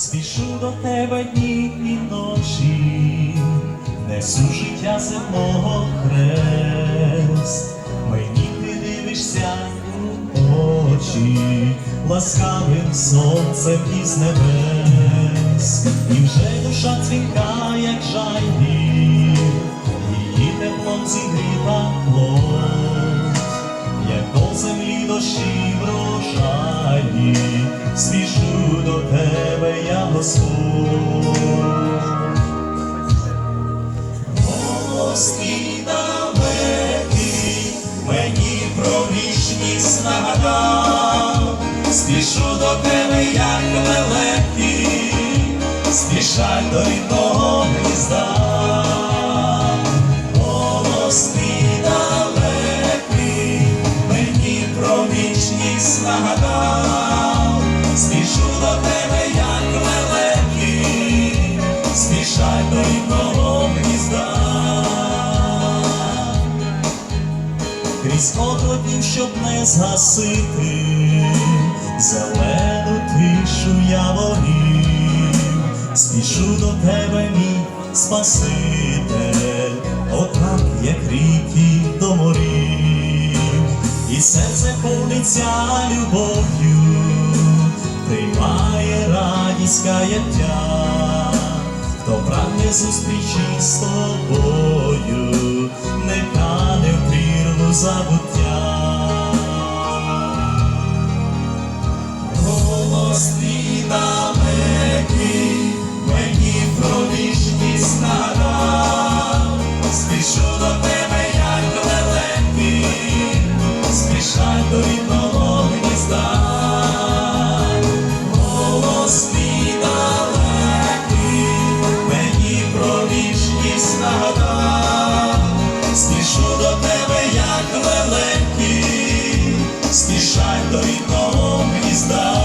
спішу до тебе дні і ночі, несу життя земного хрест, мені ти дивишся у очі, ласкавим сонцем із небес, і вже душа дзвінка, як жайвір, її теплом зігріта плоть, як до землі дощі врожаї, спішу до тебе, я Господь. Голос далекий, мені про вічність нагадав, спішу до тебе, як лелеки, спішай до рідного вічність нагадав, спішу до тебе, як лелеки, спішай до рідного гнізда. Крізь отроків, щоб не згасити, зелену тишу я ворів, спішу до тебе, мій Спаситель, отак, як ріки до морів, і серце повниться любов'ю, приймає радість каяття, хто прагне зустрічі з тобою, не кане в прірву забуття. До рідного гнізда. Голос твій далекий, мені про вічність спішу до тебе, як лелеки, спішай до рідного гнізда.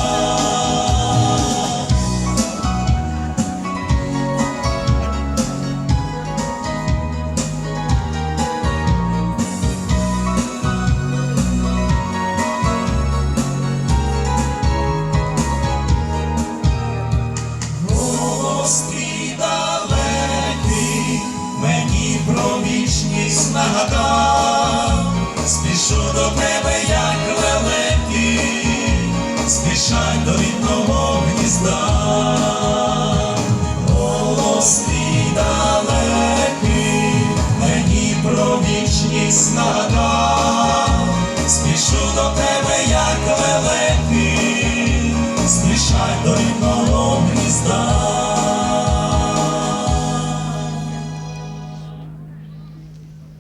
Голос твій далекий, мені про вічність нагадав, спішу до тебе, як лелеки, спішай до рідного гнізда. Голос далекий, мені про вічність нагадав, спішу до тебе, як лелеки, спішай до рідного гнізда.